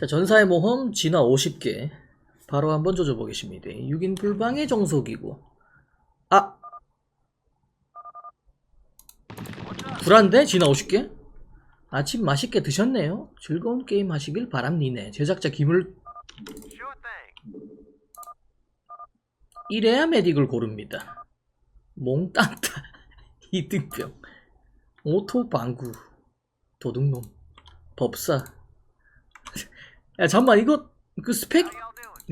자, 전사의 모험 진화 50개. 바로 한번 조져 보겠습니다. 6인 불방의 정석이고. 아! 불안데? 진화 50개? 아침 맛있게 드셨네요. 즐거운 게임 하시길 바랍니네. 제작자 김을 이래야 메딕을 고릅니다. 몽땅따 이등병 오토 방구 도둑놈 법사 야 잠만 이거 그 스펙?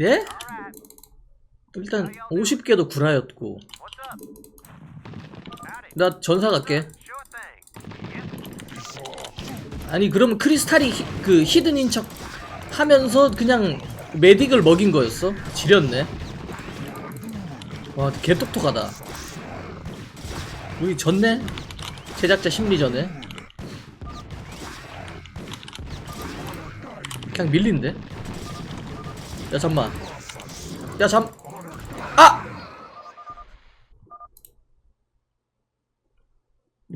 예? 일단 50개도 구라였고. 나 전사 갈게. 아니 그러면 크리스탈이 히, 그 히든인 척 하면서 그냥 메딕을 먹인 거였어? 지렸네. 와 개똑똑하다. 우리 졌네? 제작자 심리전에 그냥 밀린데 야 잠만 야 잠 아!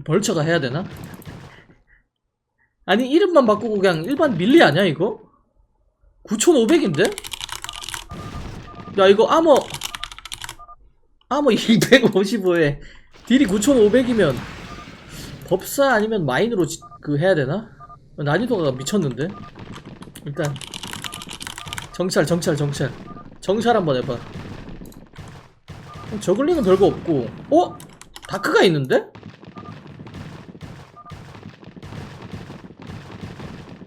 벌처가 해야 되나? 아니 이름만 바꾸고 그냥 일반 밀리 아니야 이거? 9500인데? 야 이거 아머 아머 255에 딜이 9500이면 법사 아니면 마인으로 지- 그 해야 되나? 난이도가 미쳤는데 일단 정찰 정찰 정찰 정찰 한번 해봐 저글링은 별거 없고 어? 다크가 있는데?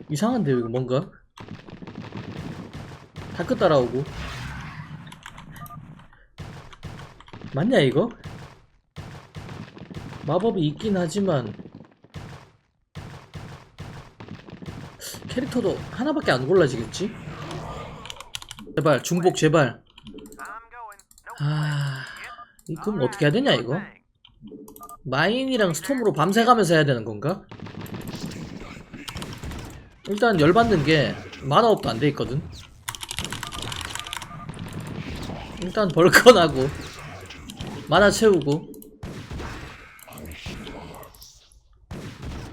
이상한데 이거 뭔가 다크 따라오고 맞냐 이거? 마법이 있긴 하지만 캐릭터도 하나밖에 안 골라지겠지? 제발 중복 제발 아... 이 그럼 어떻게 해야 되냐 이거? 마인이랑 스톰으로 밤새 가면서 해야 되는 건가? 일단 열받는 게 만화업도 안 돼 있거든 일단 벌건하고 만화 채우고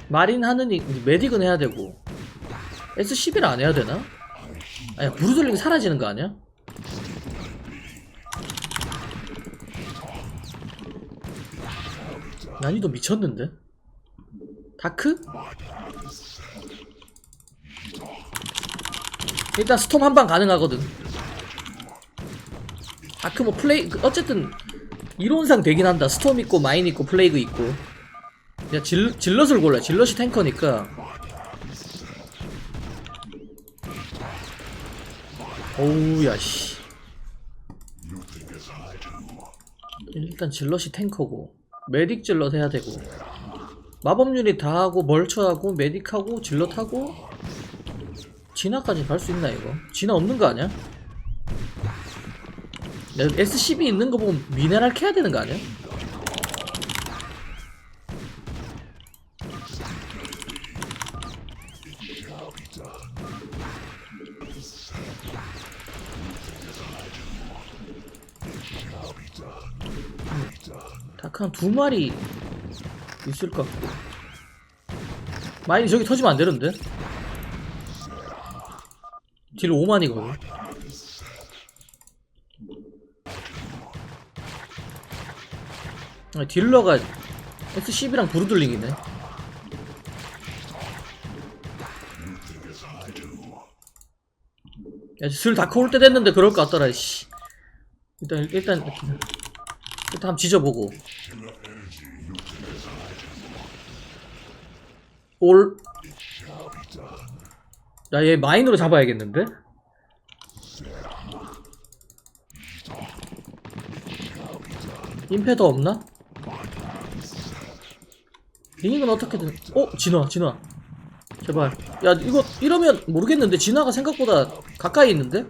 마린 이 메딕은 해야 되고 S11을 안 해야 되나? 아니 부르들링 사라지는 거 아니야? 난이도 미쳤는데? 다크? 일단 스톰 한 방 가능하거든 다크 뭐 플레이 그 어쨌든 이론상 되긴 한다 스톰 있고 마인 있고 플레이그 있고 야 질, 질럿을 골라 질럿이 탱커니까 어우 야 씨 일단 질럿이 탱커고 메딕 질럿 해야 되고 마법 유닛 다 하고 멀처하고 메딕하고 질럿하고 진화까지 갈 수 있나 이거 진화 없는 거 아니야? 야, SCB 있는 거 보면 미네랄 캐야 되는 거 아니야? 다크 한두 마리 있을 것 같고. 마인이 저기 터지면 안 되는데? 딜 5만이거든. 아, 딜러가 S12랑 부르들링이네. 야, 슬 다크 올때 됐는데 그럴 것 같더라, 씨. 일단, 일단, 일단 한번 지져보고. 올. 야, 얘 마인으로 잡아야겠는데? 임페더 없나? 링은 어떻게든 어? 진화 진화 제발 야 이거 이러면 모르겠는데 진화가 생각보다 가까이 있는데?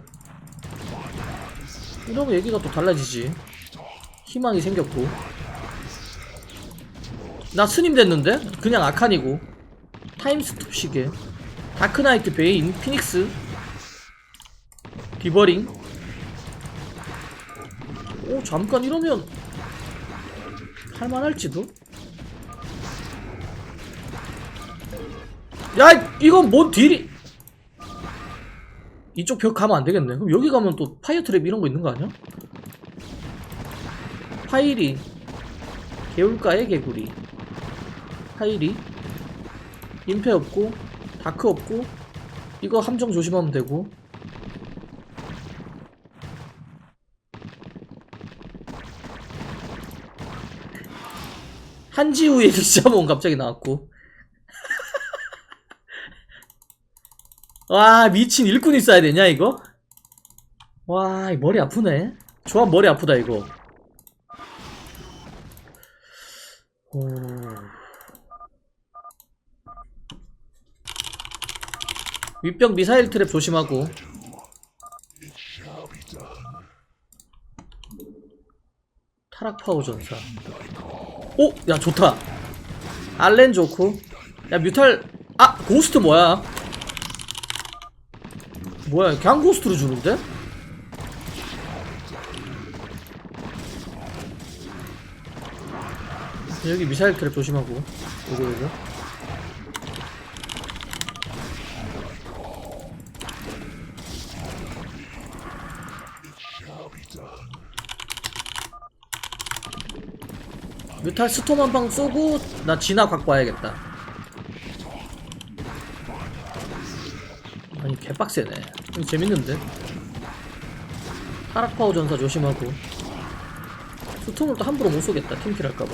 이러면 얘기가 또 달라지지 희망이 생겼고 나 스님 됐는데? 그냥 아칸이고 타임스톱 시계 다크나이트 베인 피닉스 디버링 오 잠깐 이러면 할만할지도? 야 이건 뭔 딜이 이쪽 벽 가면 안 되겠네. 그럼 여기 가면 또 파이어 트랩 이런 거 있는 거 아니야? 파이리. 개울가의 개구리. 파이리. 임페 없고, 다크 없고, 이거 함정 조심하면 되고. 한지우의 리자몬 갑자기 나왔고. 와 미친 일꾼 있어야 되냐 이거? 와이 머리 아프네 조합 머리 아프다 이거 오. 윗벽 미사일 트랩 조심하고 타락 파워 전사 오! 야 좋다 알렌 좋고 야 뮤탈 아 고스트 뭐야 뭐야 그냥 고스트로 주는데? 여기 미사일 트랩 조심하고. 요거 요거. 뮤탈 스톰 한 방 쏘고 나 진화 갖고 와야겠다. 아니 개빡세네. 재밌는데? 타락파워 전사 조심하고. 스톰을 또 함부로 못 쏘겠다 팀킬 할까봐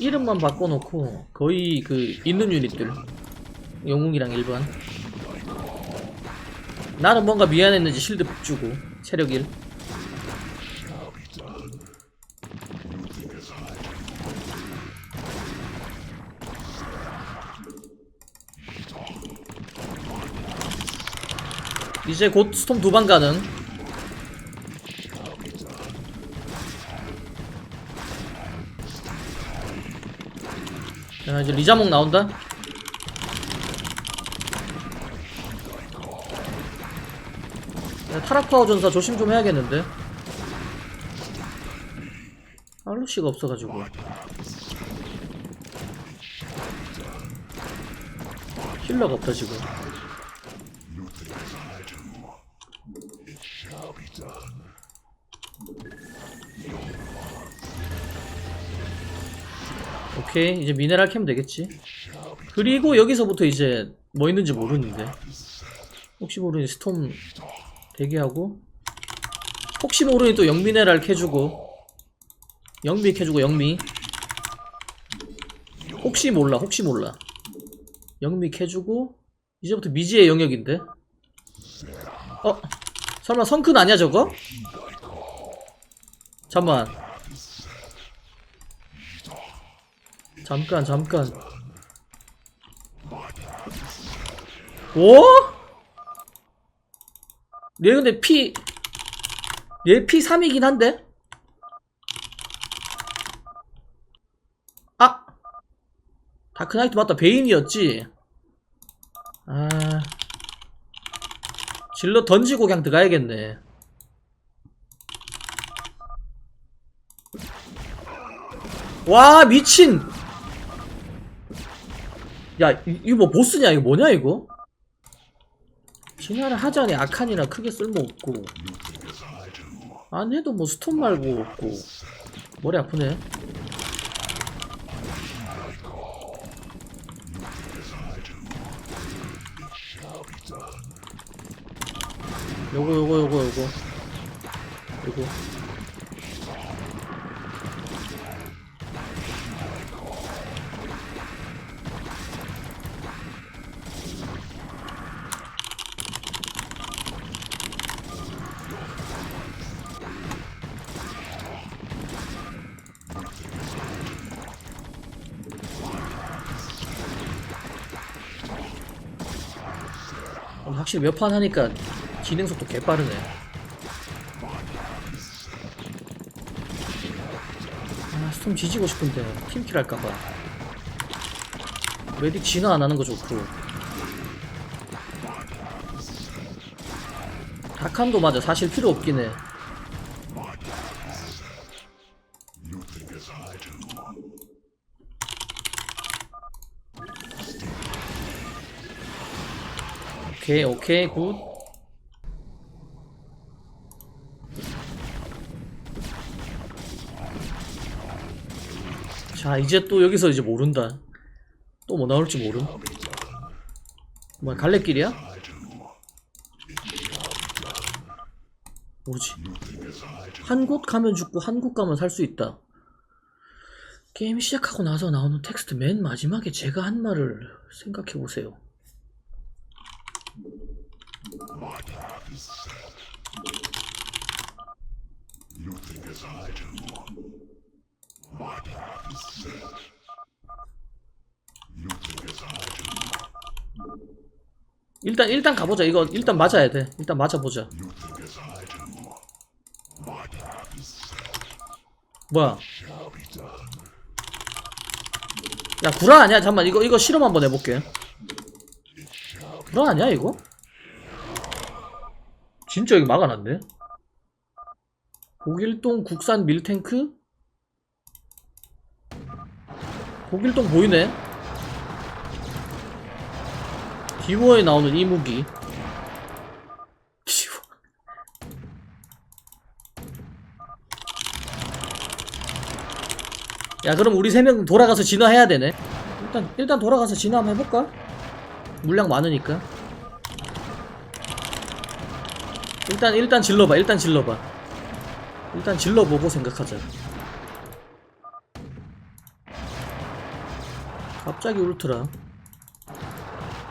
이름만 바꿔놓고 거의 그 있는 유닛들. 영웅이랑 일반. 나는 뭔가 미안했는지 실드 푹 주고 체력 1 이제 곧 스톰 두 방 가능 자 이제 리자몽 나온다? 야, 타락파워 전사 조심 좀 해야겠는데? 알루시가 없어가지고. 힐러가 없다 지금 오케이. 이제 미네랄 캐면 되겠지. 그리고 여기서부터 이제 뭐 있는지 모르는데. 혹시 모르니 스톰 대기하고. 혹시 모르니 또 영미네랄 캐주고. 영미 캐주고 영미. 혹시 몰라 혹시 몰라. 영미 캐주고. 이제부터 미지의 영역인데. 어? 설마 성큰 아니야 저거? 잠만 잠깐 잠깐 오? 얘 근데 피, 얘 피 3이긴 한데? 아! 다크나이트 맞다. 베인이었지? 아. 질러 던지고 그냥 들어가야겠네. 와, 미친! 야, 이- 이거 뭐 보스냐? 이거 뭐냐, 이거? 진화를 하자니 아칸이라 크게 쓸모없고. 안 해도 뭐 스톤 말고 없고. 머리 아프네. 요거 요거 요거 요거. 요거 어, 확실히 몇 판 하니까 진행 속도 개 빠르네. 아, 스톰 지지고 싶은데 팀킬 할까봐. 메딕 진화 안 하는 거 좋고. 다칸도 맞아. 사실 필요 없긴 해. 오케이 오케이 굿 자, 이제 또 여기서 이제 모른다. 또 뭐 나올지 모름. 뭐야, 갈래길이야? 뭐지? 한 곳 가면 죽고 한 곳 가면 살 수 있다. 게임 시작하고 나서 나오는 텍스트 맨 마지막에 제가 한 말을 생각해 보세요. 일단 일단 가보자. 이거 일단 맞아야 돼. 일단 맞아보자. 뭐야? 야 구라 아니야? 잠만 이거 이거 실험 한번 해볼게. 구라 아니야 이거? 진짜 여기 막아놨네. 고길동 국산 밀탱크? 고길동 보이네. 디워에 나오는 이 무기. 디워. 야 그럼 우리 세 명 돌아가서 진화해야 되네. 일단 일단 돌아가서 진화 한번 해볼까? 물량 많으니까. 일단 일단 질러봐. 일단 질러봐. 일단 질러보고 생각하자. 갑자기 울트라.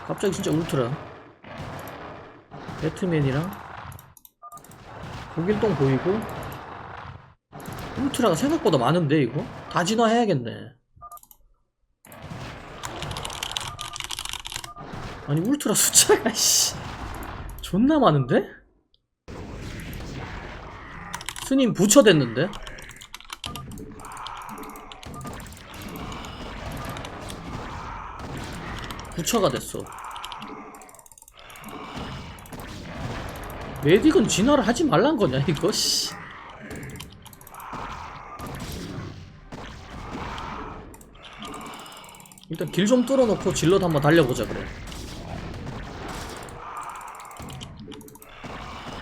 갑자기 진짜 울트라. 배트맨이랑 고길동 보이고 울트라가 생각보다 많은데 이거? 다 진화해야겠네. 아니 울트라 숫자가 씨 존나 많은데? 스님 부처 됐는데? 부처가 됐어. 메딕은 진화를 하지 말란 거냐 이거 씨. 일단 길 좀 뚫어놓고 질럿 한번 달려보자 그래.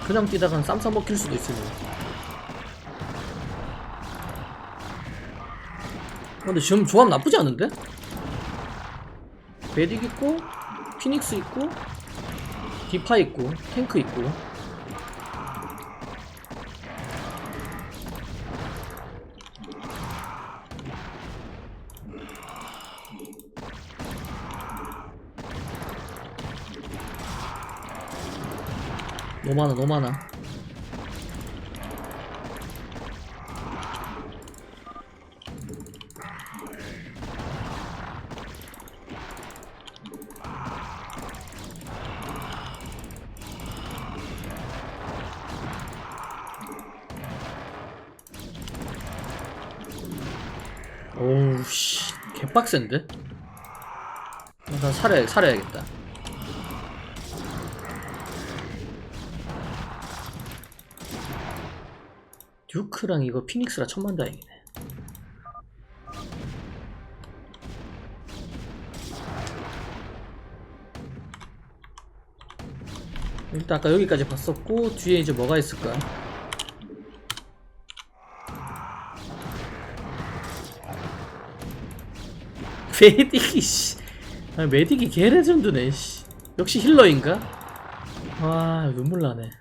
그냥 뛰다간 쌈 싸 먹힐 수도 있으니. 근데 지금 조합 나쁘지 않은데? 메딕 있고 피닉스 있고 디파 있고 탱크 있고 너무 많아 너무 많아 빡센데? 나 살아야 살아야겠다. 듀크랑 이거 피닉스라 천만다행이네. 일단 아까 여기까지 봤었고 뒤에 이제 뭐가 있을까 메딕이 씨 아, 메딕이 개레전드네 씨 역시 힐러인가? 아 눈물 나네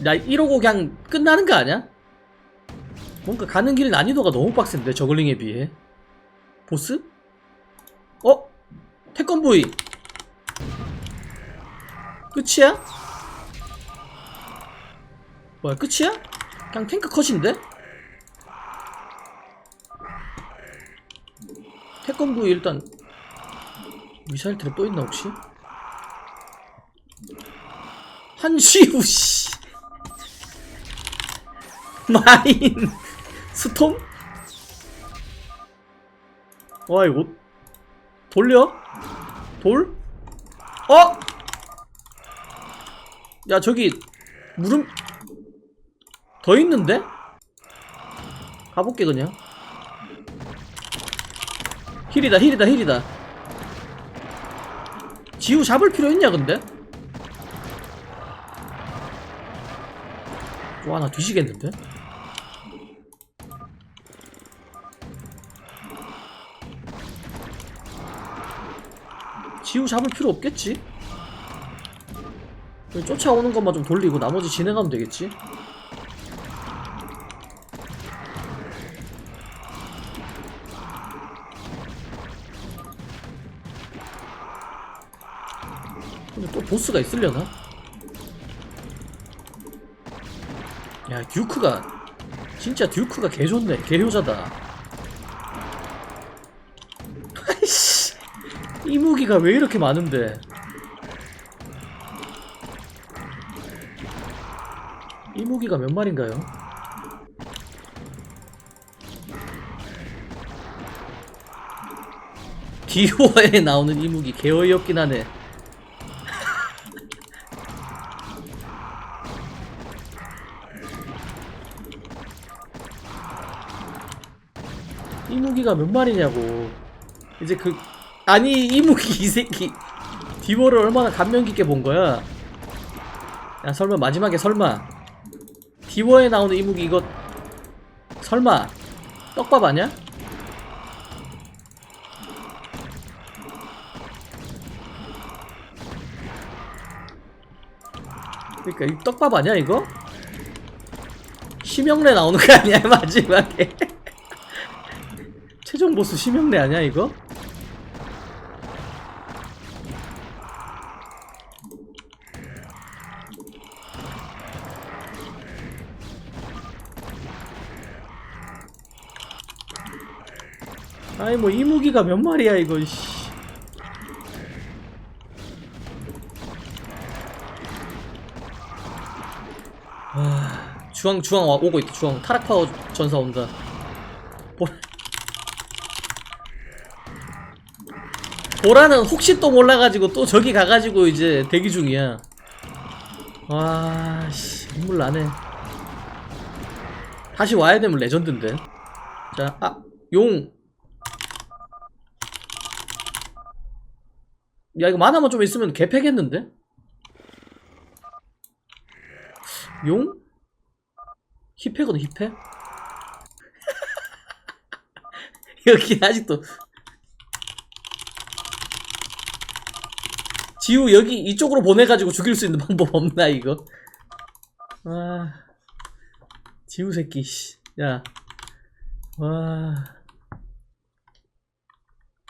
나 이러고 그냥 끝나는 거 아니야? 뭔가 가는 길 난이도가 너무 빡센데 저글링에 비해 보스? 어? 태권보이 끝이야? 뭐야 끝이야? 그냥 탱크 컷인데? 태권보이 일단 미사일 트랩 또 있나 혹시? 한시우 씨 마인 스톰? 와 이거 돌려? 돌? 어? 야 저기 물음 더 있는데? 가볼게 그냥 힐이다 힐이다 힐이다 지우 잡을 필요 있냐 근데? 또 하나 뒤지겠는데? 지우 잡을 필요 없겠지? 쫓아오는 것만 좀 돌리고 나머지 진행하면 되겠지? 근데 또 보스가 있으려나? 야 듀크가 진짜 듀크가 개좋네 개효자다 아이씨 이 무기가 왜 이렇게 많은데 이 무기가 몇 마리인가요? 디오에 나오는 이 무기 개어이없긴 하네 이 무기가 몇 마리냐고. 이제 그 아니 이 무기 이 새끼 디워를 얼마나 감명 깊게 본 거야. 야 설마 마지막에 설마 디워에 나오는 이 무기 이거 설마 떡밥 아니야? 그러니까 이 떡밥 아니야 이거? 심형래 나오는 거 아니야 마지막에? 최종 보스 심형래 아니야 이거? 아니 뭐이 무기가 몇 마리야 이거 씨. 아, 주황 주황 와, 오고 있다 주황 타락 파워 전사 온다 보라는 혹시 또 몰라가지고 또 저기 가가지고 이제 대기 중이야 와씨 눈물 나네 다시 와야 되면 레전드인데 자 아 용 야 이거 만화만 좀 있으면 개패겠는데? 용? 힙해거든 힙해? 여기 아직도 지우 여기 이쪽으로 보내가지고 죽일 수 있는 방법 없나 이거? 아 지우 새끼 씨야 와.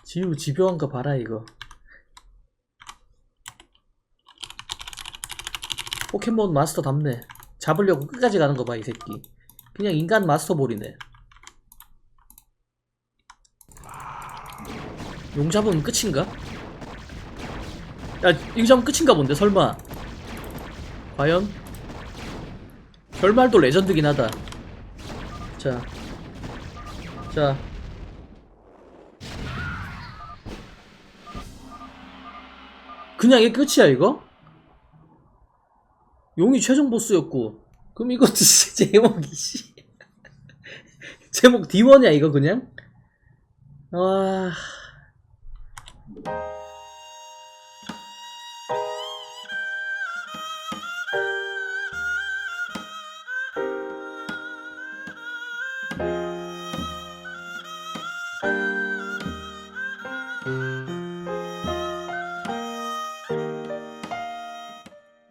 지우 집요한 거 봐라 이거. 포켓몬 마스터 답네. 잡으려고 끝까지 가는 거 봐 이 새끼. 그냥 인간 마스터볼이네. 용 잡으면 끝인가? 야 이거 잡으면 끝인가 본데 설마 과연? 결말도 레전드긴 하다 자 자. 그냥 이게 끝이야 이거? 용이 최종 보스였고 그럼 진짜 제목이 씨 제목 D1이야 이거 그냥? 와